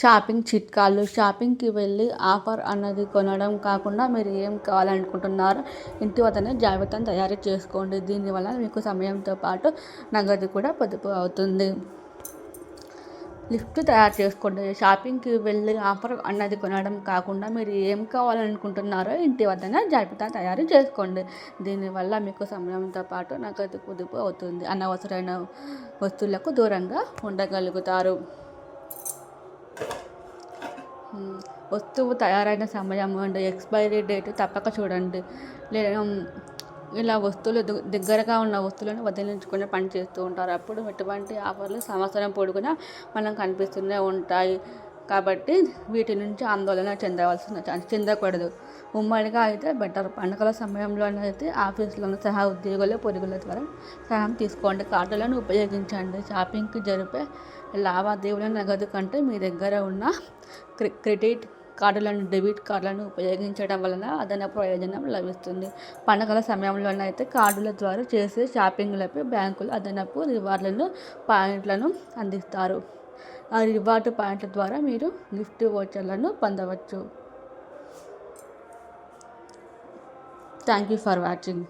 Shopping చిట్కాలు షాపింగ్కి వెళ్ళి ఆఫర్ అన్నది కొనడం కాకుండా మీరు ఏం కావాలనుకుంటున్నారో ఇంటి వద్దనే జాబితాను తయారు చేసుకోండి. దీనివల్ల మీకు సమయంతో పాటు నగదు కూడా పొదుపు అవుతుంది. లిఫ్ట్ తయారు చేసుకోండి. షాపింగ్కి వెళ్ళి ఆఫర్ అన్నది కొనడం కాకుండా మీరు ఏం కావాలనుకుంటున్నారో ఇంటి వద్దనే జాబితా తయారు చేసుకోండి. దీనివల్ల మీకు సమయంతో పాటు నగదు పొదుపు అవుతుంది. అనవసరమైన వస్తువులకు దూరంగా ఉండగలుగుతారు. వస్తువు తయారైన సమయం అండ్ ఎక్స్పైరీ డేట్ తప్పక చూడండి. లేదా ఇలా వస్తువులు దగ్గరగా ఉన్న వస్తువులను వదిలించుకుని పని చేస్తూ ఉంటారు. అప్పుడు ఎటువంటి ఆఫర్లు సంవత్సరం పొడుగునా మనకు కనిపిస్తూనే ఉంటాయి. కాబట్టి వీటి నుంచి ఆందోళన చెందవలసిన చెందకూడదు. ఉమ్మడిగా అయితే బెటర్ పండుగల సమయంలోనైతే ఆఫీసులను సహా ఉద్యోగులు పొరుగుల ద్వారా సహాయం తీసుకోండి. కార్డులను ఉపయోగించండి. షాపింగ్కి జరిపే లావాదేవీల నగదు కంటే మీ దగ్గర ఉన్న క్రెడిట్ కార్డులను డెబిట్ కార్డులను ఉపయోగించడం వలన అదనపు ప్రయోజనం లభిస్తుంది. పండుగల సమయంలోనైతే కార్డుల ద్వారా చేసే షాపింగ్లపై బ్యాంకులు అదనపు రివార్డులను పాయింట్లను అందిస్తారు. ఆ రివార్డు పాయింట్ల ద్వారా మీరు గిఫ్ట్ వోచర్లను పొందవచ్చు. Thank you for watching.